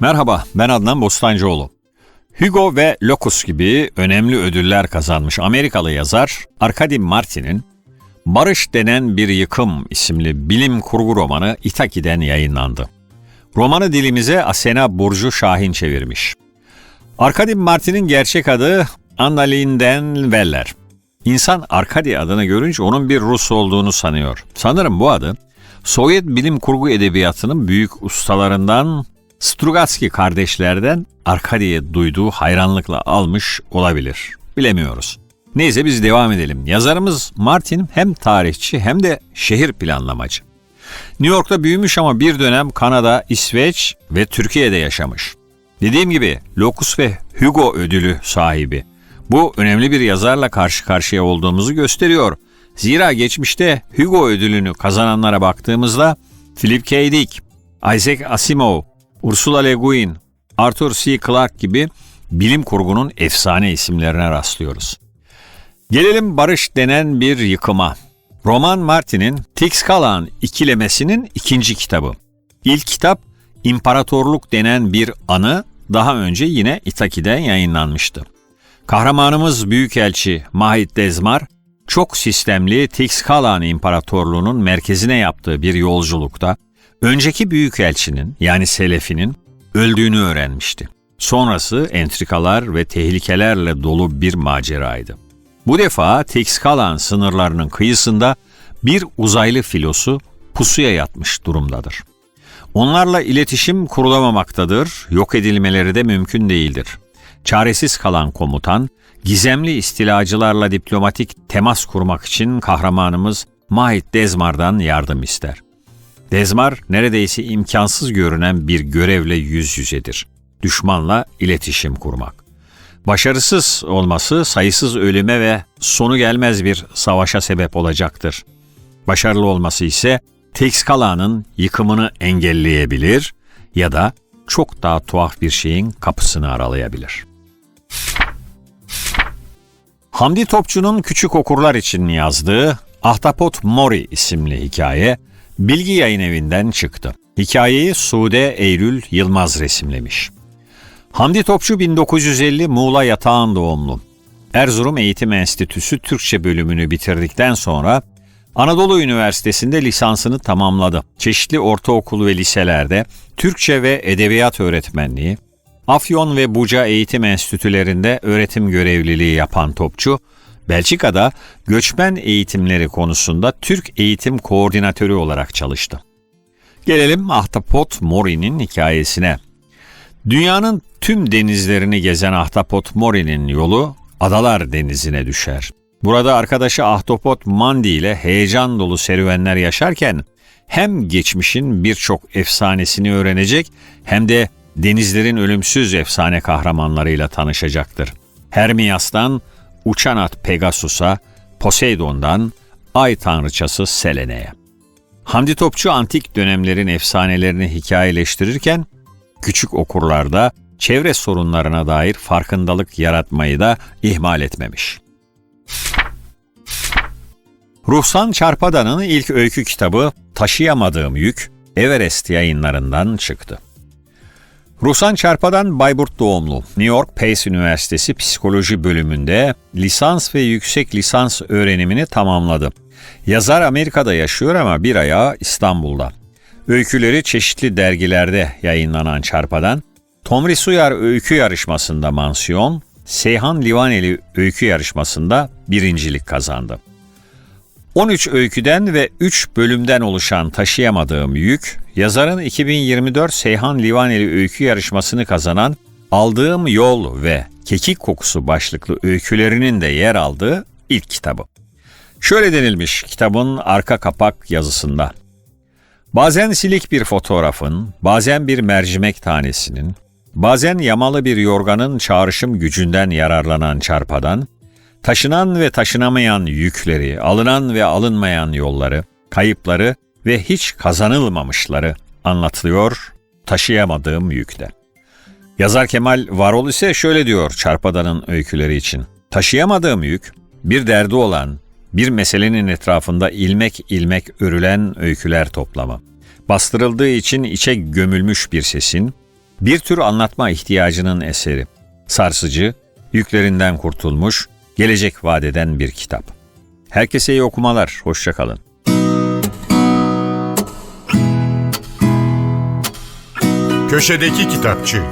Merhaba, ben Adnan Bostancıoğlu. Hugo ve Locus gibi önemli ödüller kazanmış Amerikalı yazar Arkady Martin'in Barış Denen Bir Yıkım isimli bilim kurgu romanı Itaki'den yayınlandı. Romanı dilimize Asena Burcu Şahin çevirmiş. Arkady Martin'in gerçek adı Annalinden Weller. İnsan Arkady adını görünce onun bir Rus olduğunu sanıyor. Sanırım bu adı Sovyet bilim kurgu edebiyatının büyük ustalarından Strugatsky kardeşlerden Arkady'ye duyduğu hayranlıkla almış olabilir. Bilemiyoruz. Neyse biz devam edelim. Yazarımız Martin hem tarihçi hem de şehir planlamacı. New York'ta büyümüş ama bir dönem Kanada, İsveç ve Türkiye'de yaşamış. Dediğim gibi Locus ve Hugo ödülü sahibi. Bu önemli bir yazarla karşı karşıya olduğumuzu gösteriyor. Zira geçmişte Hugo ödülünü kazananlara baktığımızda Philip K. Dick, Isaac Asimov, Ursula Le Guin, Arthur C. Clarke gibi bilim kurgunun efsane isimlerine rastlıyoruz. Gelelim Barış denen bir yıkıma. Roman Martin'in Tixkalan ikilemesinin ikinci kitabı. İlk kitap İmparatorluk denen bir anı daha önce yine Itaki'den yayınlanmıştı. Kahramanımız Büyükelçi Mahit Dezmar, çok sistemli Tixkalan İmparatorluğu'nun merkezine yaptığı bir yolculukta önceki büyükelçinin yani Selefi'nin öldüğünü öğrenmişti. Sonrası entrikalar ve tehlikelerle dolu bir maceraydı. Bu defa Tixkalan sınırlarının kıyısında bir uzaylı filosu pusuya yatmış durumdadır. Onlarla iletişim kurulamamaktadır, yok edilmeleri de mümkün değildir. Çaresiz kalan komutan, gizemli istilacılarla diplomatik temas kurmak için kahramanımız Mahit Dezmar'dan yardım ister. Dezmar neredeyse imkansız görünen bir görevle yüz yüzedir. Düşmanla iletişim kurmak. Başarısız olması sayısız ölüme ve sonu gelmez bir savaşa sebep olacaktır. Başarılı olması ise Texkala'nın yıkımını engelleyebilir ya da çok daha tuhaf bir şeyin kapısını aralayabilir. Hamdi Topçu'nun küçük okurlar için yazdığı Ahtapot Mori isimli hikaye Bilgi Yayın Evi'nden çıktı. Hikayeyi Sude Eylül Yılmaz resimlemiş. Hamdi Topçu 1950 Muğla Yatağan doğumlu. Erzurum Eğitim Enstitüsü Türkçe bölümünü bitirdikten sonra Anadolu Üniversitesi'nde lisansını tamamladı. Çeşitli ortaokul ve liselerde Türkçe ve edebiyat öğretmenliği, Afyon ve Buca Eğitim Enstitülerinde öğretim görevliliği yapan Topçu, Belçika'da göçmen eğitimleri konusunda Türk Eğitim Koordinatörü olarak çalıştı. Gelelim Ahtapot Mori'nin hikayesine. Dünyanın tüm denizlerini gezen Ahtapot Mori'nin yolu Adalar Denizi'ne düşer. Burada arkadaşı Ahtapot Mandi ile heyecan dolu serüvenler yaşarken hem geçmişin birçok efsanesini öğrenecek hem de denizlerin ölümsüz efsane kahramanlarıyla tanışacaktır. Hermias'tan uçan at Pegasus'a, Poseidon'dan ay tanrıçası Selene'ye. Hamdi Topçu antik dönemlerin efsanelerini hikayeleştirirken küçük okurlarda çevre sorunlarına dair farkındalık yaratmayı da ihmal etmemiş. Ruhsan Çarpadan'ın ilk öykü kitabı Taşıyamadığım Yük Everest yayınlarından çıktı. Ruhsan Çarpadan Bayburt doğumlu. New York Pace Üniversitesi Psikoloji bölümünde lisans ve yüksek lisans öğrenimini tamamladı. Yazar Amerika'da yaşıyor ama bir ayağı İstanbul'da. Öyküleri çeşitli dergilerde yayınlanan Çarpadan, Tomris Uyar Öykü Yarışması'nda mansiyon, Seyhan Livaneli Öykü Yarışması'nda birincilik kazandı. 13 öyküden ve 3 bölümden oluşan Taşıyamadığım Yük, yazarın 2024 Seyhan Livaneli Öykü Yarışması'nı kazanan Aldığım Yol ve Kekik Kokusu başlıklı öykülerinin de yer aldığı ilk kitabı. Şöyle denilmiş kitabın arka kapak yazısında. Bazen silik bir fotoğrafın, bazen bir mercimek tanesinin, bazen yamalı bir yorganın çağrışım gücünden yararlanan çarpadan, taşınan ve taşınamayan yükleri, alınan ve alınmayan yolları, kayıpları ve hiç kazanılmamışları anlatılıyor taşıyamadığım yükte. Yazar Kemal Varol ise şöyle diyor Çarpadan'ın öyküleri için. Taşıyamadığım yük, bir derdi olan, bir meselenin etrafında ilmek ilmek örülen öyküler toplamı. Bastırıldığı için içe gömülmüş bir sesin, Bir tür anlatma ihtiyacının eseri. Sarsıcı, yüklerinden kurtulmuş, gelecek vadeden bir kitap. Herkese iyi okumalar, hoşçakalın. Köşedeki Kitapçı